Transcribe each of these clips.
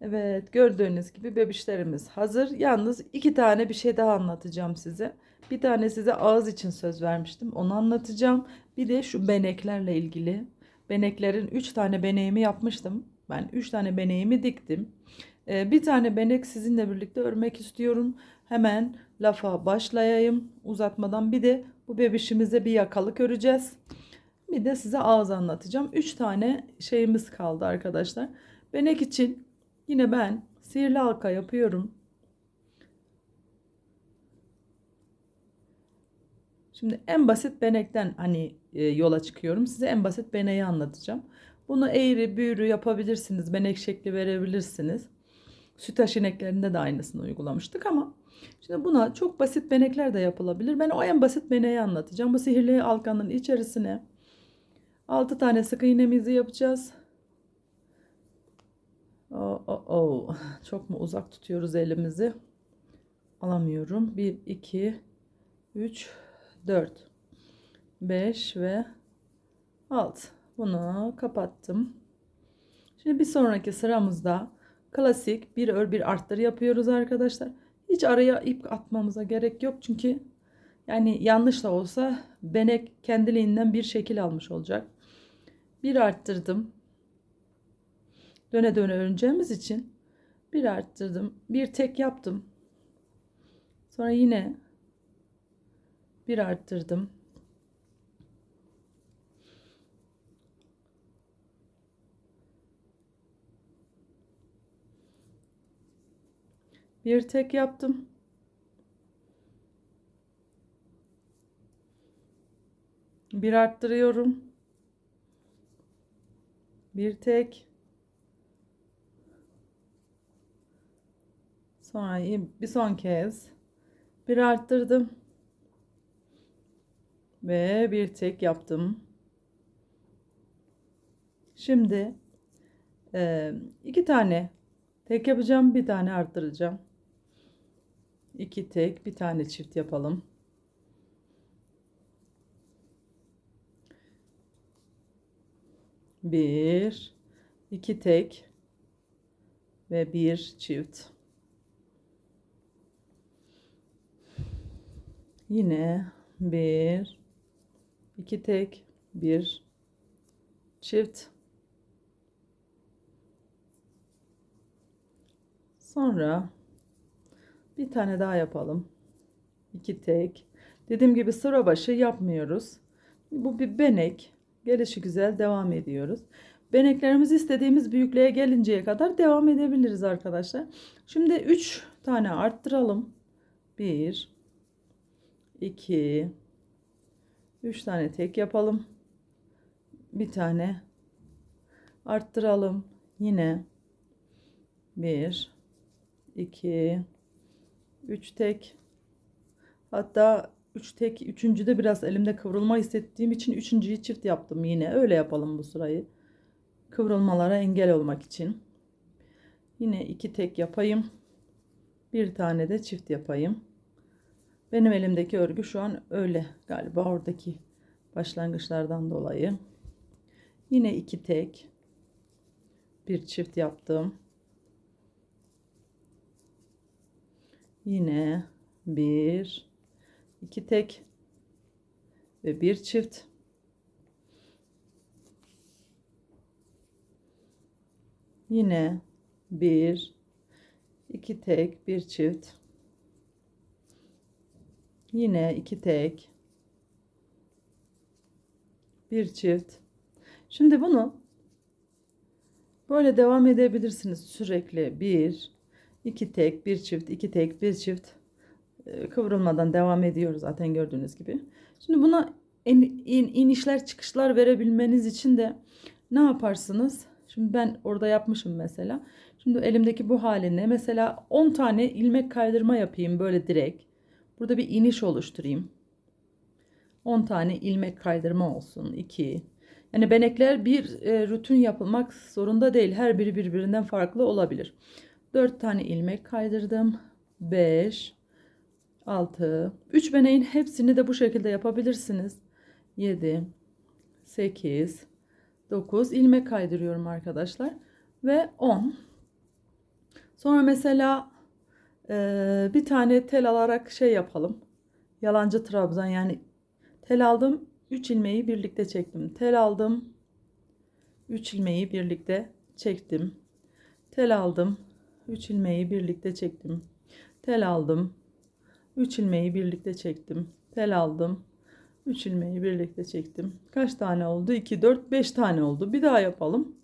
Evet gördüğünüz gibi bebişlerimiz hazır. Yalnız iki tane bir şey daha anlatacağım size. Bir tane size ağız için söz vermiştim. Onu anlatacağım. Bir de şu beneklerle ilgili. Beneklerin üç tane beneğimi yapmıştım. Ben üç tane beneğimi diktim. Ee, bir tane benek sizinle birlikte örmek istiyorum. Hemen lafa başlayayım uzatmadan. Bir de bu bebişimize bir yakalık öreceğiz. Bir de size ağız anlatacağım. Üç tane şeyimiz kaldı arkadaşlar. Benek için yine ben sihirli halka yapıyorum. Şimdi en basit benekten hani e, yola çıkıyorum. Size en basit beneği anlatacağım. Bunu eğri büğrü yapabilirsiniz. Benek şekli verebilirsiniz. Sütaş ineklerinde de aynısını uygulamıştık ama şimdi buna çok basit benekler de yapılabilir. Ben o en basit beneği anlatacağım. Bu sihirli halkanın içerisine 6 tane sık iğnemizi yapacağız. Oo, oo, oo. Çok mu uzak tutuyoruz elimizi? Alamıyorum. 1, 2, 3, 4, 5 ve 6. Bunu kapattım. Şimdi bir sonraki sıramızda klasik bir ör bir arttır yapıyoruz arkadaşlar. Hiç araya ip atmamıza gerek yok çünkü yani yanlış da olsa benek kendiliğinden bir şekil almış olacak. Bir arttırdım. Döne döne öreceğimiz için bir arttırdım. Bir tek yaptım. Sonra yine bir arttırdım. Bir tek yaptım. Bir arttırıyorum. Bir tek. Sonra bir son kez bir arttırdım. Ve bir tek yaptım. Şimdi e, iki tane tek yapacağım. Bir tane arttıracağım. İki tek bir tane çift yapalım. Bir, iki tek ve bir çift. Yine bir, iki tek, bir çift. Sonra bir tane daha yapalım. İki tek. Dediğim gibi sıra başı yapmıyoruz. Bu bir benek. Gelişi güzel devam ediyoruz. Beneklerimiz istediğimiz büyüklüğe gelinceye kadar devam edebiliriz arkadaşlar. Şimdi 3 tane arttıralım. 1 2 3 tane tek yapalım. Bir tane arttıralım. Yine 1 2 3 tek. Hatta 3 tek üçüncüde biraz elimde kıvrılma hissettiğim için üçüncüyü çift yaptım yine. Öyle yapalım bu sırayı. Kıvrılmalara engel olmak için. Yine iki tek yapayım. Bir tane de çift yapayım benim elimdeki örgü şu an öyle galiba oradaki başlangıçlardan dolayı. Yine iki tek bir çift yaptım. Yine bir iki tek ve bir çift. Yine bir iki tek bir çift yine iki tek bir çift şimdi bunu böyle devam edebilirsiniz sürekli bir iki tek bir çift iki tek bir çift e, kıvrılmadan devam ediyor zaten gördüğünüz gibi. Şimdi buna in, in, inişler çıkışlar verebilmeniz için de ne yaparsınız? Şimdi ben orada yapmışım mesela. Şimdi elimdeki bu haline mesela 10 tane ilmek kaydırma yapayım böyle direkt. Burada bir iniş oluşturayım. 10 tane ilmek kaydırma olsun. 2. Yani benekler bir e, rutin yapılmak zorunda değil. Her biri birbirinden farklı olabilir. 4 tane ilmek kaydırdım. 5 6 3 beneğin hepsini de bu şekilde yapabilirsiniz. 7 8 9 ilmek kaydırıyorum arkadaşlar ve 10 Sonra mesela eee, bir tane tel alarak şey yapalım. Yalancı trabzan yani tel aldım 3 ilmeği birlikte çektim. Tel aldım 3 ilmeği birlikte çektim. Tel aldım 3 ilmeği birlikte çektim. Tel aldım 3 ilmeği birlikte çektim. Tel aldım 3 ilmeği birlikte çektim. Kaç tane oldu? 2, 4, 5 tane oldu. Bir daha yapalım.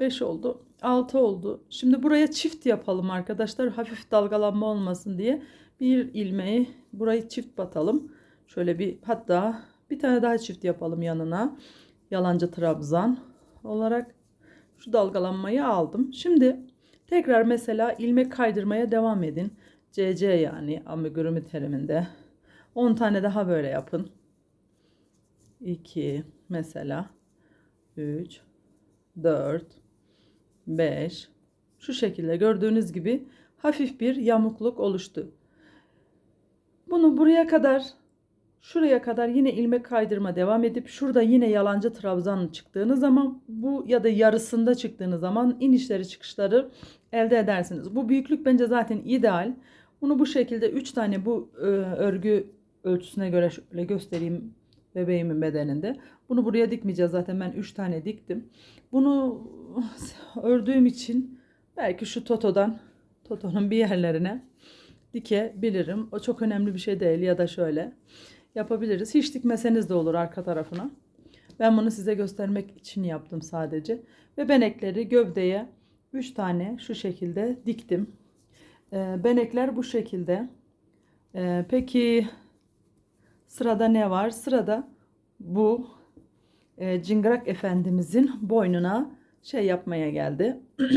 5 oldu. 6 oldu. Şimdi buraya çift yapalım arkadaşlar. Hafif dalgalanma olmasın diye. Bir ilmeği burayı çift batalım. Şöyle bir hatta bir tane daha çift yapalım yanına. Yalancı trabzan olarak şu dalgalanmayı aldım. Şimdi tekrar mesela ilmek kaydırmaya devam edin. CC yani amigurumi teriminde. 10 tane daha böyle yapın. 2 mesela 3 4 5 şu şekilde gördüğünüz gibi hafif bir yamukluk oluştu. Bunu buraya kadar şuraya kadar yine ilmek kaydırma devam edip şurada yine yalancı trabzan çıktığınız zaman bu ya da yarısında çıktığınız zaman inişleri çıkışları elde edersiniz. Bu büyüklük bence zaten ideal. Bunu bu şekilde 3 tane bu e, örgü ölçüsüne göre şöyle göstereyim bebeğimin bedeninde. Bunu buraya dikmeyeceğiz zaten ben 3 tane diktim. Bunu ördüğüm için belki şu totodan totonun bir yerlerine dikebilirim. O çok önemli bir şey değil ya da şöyle yapabiliriz. Hiç dikmeseniz de olur arka tarafına. Ben bunu size göstermek için yaptım sadece. Ve benekleri gövdeye 3 tane şu şekilde diktim. Ee, benekler bu şekilde. Ee, peki sırada ne var? Sırada bu e, Cingrak Efendimizin boynuna şey yapmaya geldi.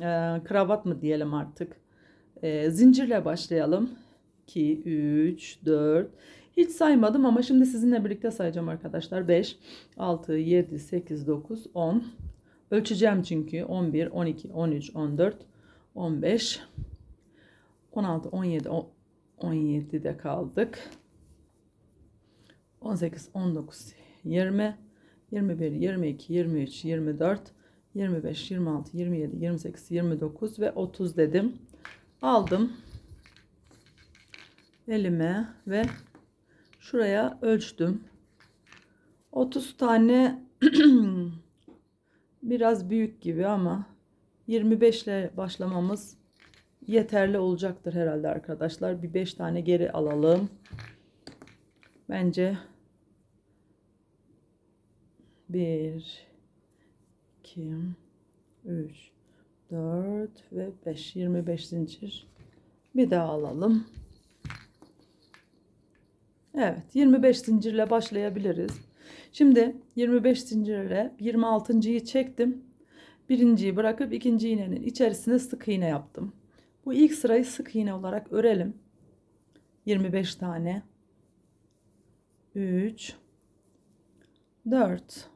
E, kravat mı diyelim artık. E, zincirle başlayalım. 2, 3, 4. Hiç saymadım ama şimdi sizinle birlikte sayacağım arkadaşlar. 5, 6, 7, 8, 9, 10. Ölçeceğim çünkü. 11, 12, 13, 14, 15, 16, 17, 17'de kaldık. 18, 19, 20, 21, 22, 23, 24, 25, 26, 27, 28, 29 ve 30 dedim. Aldım elime ve şuraya ölçtüm. 30 tane biraz büyük gibi ama 25 ile başlamamız yeterli olacaktır herhalde arkadaşlar. Bir 5 tane geri alalım. Bence 1 2 3 4 ve 5 25 zincir. Bir daha alalım. Evet 25 zincirle başlayabiliriz. Şimdi 25 zincirle 26.yı çektim. Birinciyi bırakıp ikinci iğnenin içerisine sık iğne yaptım. Bu ilk sırayı sık iğne olarak örelim. 25 tane. 3 4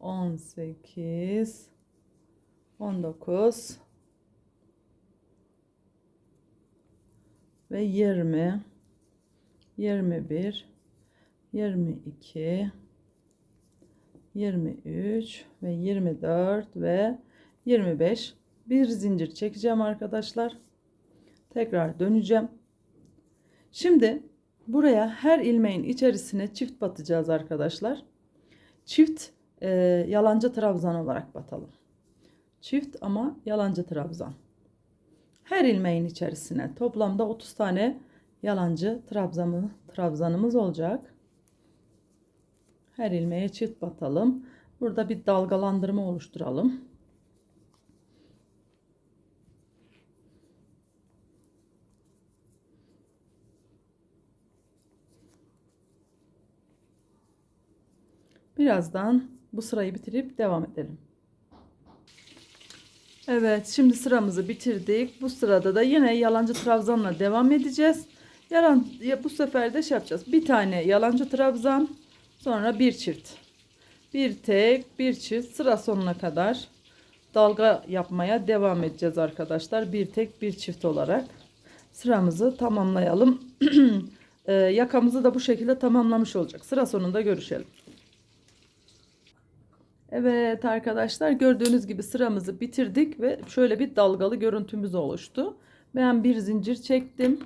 18 19 ve 20 21 22 23 ve 24 ve 25 bir zincir çekeceğim arkadaşlar. Tekrar döneceğim. Şimdi buraya her ilmeğin içerisine çift batacağız arkadaşlar. Çift e, yalancı trabzan olarak batalım. Çift ama yalancı trabzan. Her ilmeğin içerisine toplamda 30 tane yalancı trabzanı, trabzanımız olacak. Her ilmeğe çift batalım. Burada bir dalgalandırma oluşturalım. Birazdan bu sırayı bitirip devam edelim. Evet, şimdi sıramızı bitirdik. Bu sırada da yine yalancı trabzanla devam edeceğiz. Yalan, ya bu sefer de şey yapacağız. Bir tane yalancı trabzan, sonra bir çift. Bir tek, bir çift sıra sonuna kadar dalga yapmaya devam edeceğiz arkadaşlar. Bir tek, bir çift olarak sıramızı tamamlayalım. Ee, yakamızı da bu şekilde tamamlamış olacak. Sıra sonunda görüşelim. Evet arkadaşlar gördüğünüz gibi sıramızı bitirdik ve şöyle bir dalgalı görüntümüz oluştu. Ben bir zincir çektim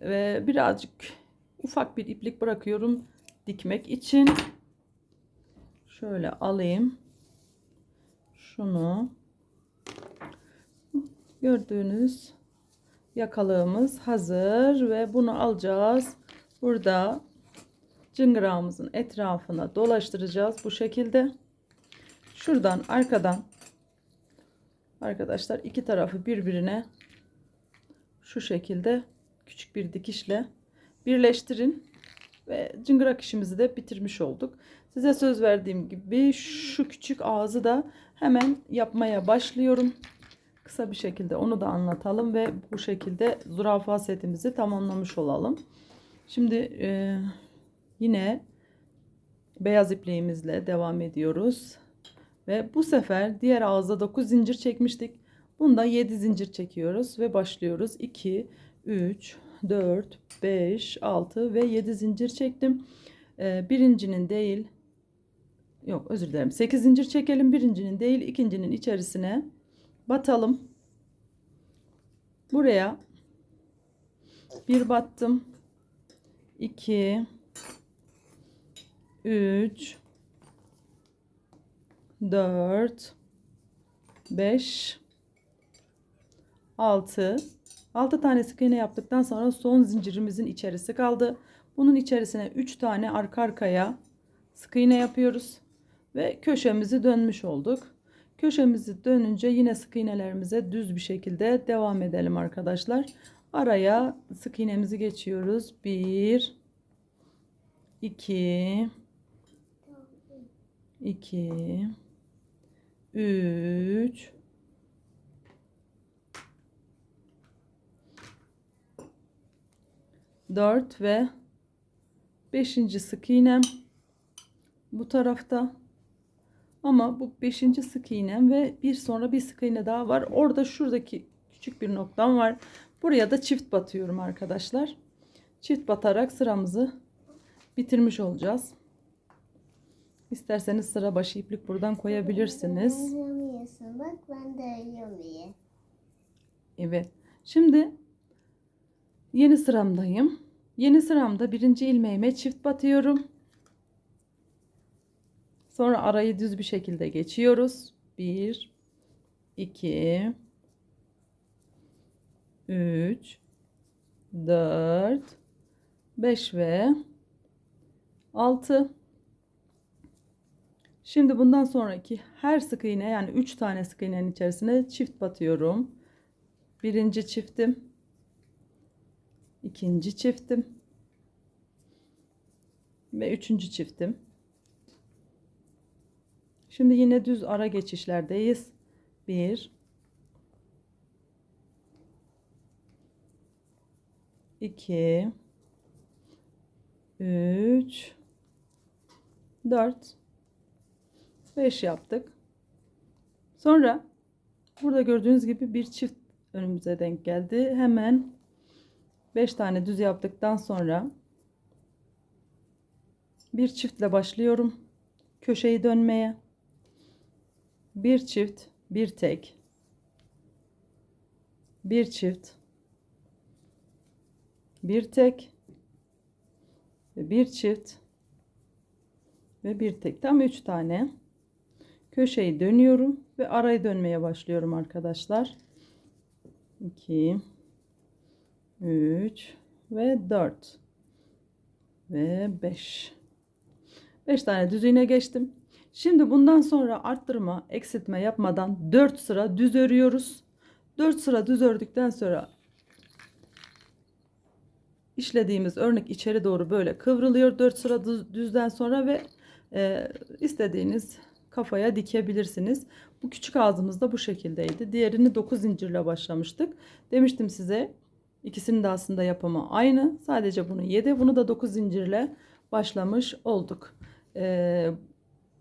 ve birazcık ufak bir iplik bırakıyorum dikmek için. Şöyle alayım. Şunu gördüğünüz yakalığımız hazır ve bunu alacağız. Burada cıngırağımızın etrafına dolaştıracağız bu şekilde. Şuradan arkadan arkadaşlar iki tarafı birbirine şu şekilde küçük bir dikişle birleştirin ve cıngırak işimizi de bitirmiş olduk. Size söz verdiğim gibi şu küçük ağzı da hemen yapmaya başlıyorum. Kısa bir şekilde onu da anlatalım ve bu şekilde zürafa setimizi tamamlamış olalım. Şimdi e, yine beyaz ipliğimizle devam ediyoruz. Ve bu sefer diğer ağızda 9 zincir çekmiştik. Bunda 7 zincir çekiyoruz ve başlıyoruz. 2, 3, 4, 5, 6 ve 7 zincir çektim. Ee, birincinin değil, yok özür dilerim 8 zincir çekelim. Birincinin değil ikincinin içerisine batalım. Buraya bir battım. 2 3 4 5 6 6 tane sık iğne yaptıktan sonra son zincirimizin içerisi kaldı. Bunun içerisine 3 tane arka arkaya sık iğne yapıyoruz ve köşemizi dönmüş olduk. Köşemizi dönünce yine sık iğnelerimize düz bir şekilde devam edelim arkadaşlar. Araya sık iğnemizi geçiyoruz. 1 2 2 3 4 ve 5. sık iğnem bu tarafta. Ama bu 5. sık iğnem ve bir sonra bir sık iğne daha var. Orada şuradaki küçük bir noktam var. Buraya da çift batıyorum arkadaşlar. Çift batarak sıramızı bitirmiş olacağız. İsterseniz sıra başı iplik buradan koyabilirsiniz. Yiyemiyorsun. Bak ben de yiyorum. Evet. Şimdi yeni sıramdayım. Yeni sıramda birinci ilmeğime çift batıyorum. Sonra arayı düz bir şekilde geçiyoruz. 1 2 3 4 5 ve 6 Şimdi bundan sonraki her sık iğne yani 3 tane sık iğnenin içerisine çift batıyorum. Birinci çiftim. ikinci çiftim. Ve üçüncü çiftim. Şimdi yine düz ara geçişlerdeyiz. 1 2 3 4 5 yaptık. Sonra burada gördüğünüz gibi bir çift önümüze denk geldi. Hemen 5 tane düz yaptıktan sonra bir çiftle başlıyorum. Köşeyi dönmeye. Bir çift, bir tek. Bir çift. Bir tek ve bir çift ve bir tek. Tam 3 tane köşeyi dönüyorum ve arayı dönmeye başlıyorum arkadaşlar. 2 3 ve 4 ve 5 5 tane düz geçtim. Şimdi bundan sonra arttırma, eksiltme yapmadan 4 sıra düz örüyoruz. 4 sıra düz ördükten sonra işlediğimiz örnek içeri doğru böyle kıvrılıyor 4 sıra düz, düzden sonra ve e, istediğiniz kafaya dikebilirsiniz. Bu küçük ağzımız da bu şekildeydi. Diğerini 9 zincirle başlamıştık. Demiştim size ikisinin de aslında yapımı aynı. Sadece bunu 7 bunu da 9 zincirle başlamış olduk. Ee,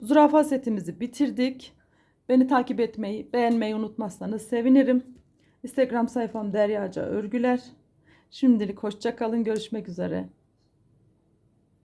zürafa setimizi bitirdik. Beni takip etmeyi, beğenmeyi unutmazsanız sevinirim. Instagram sayfam Deryaca Örgüler. Şimdilik hoşça kalın. Görüşmek üzere.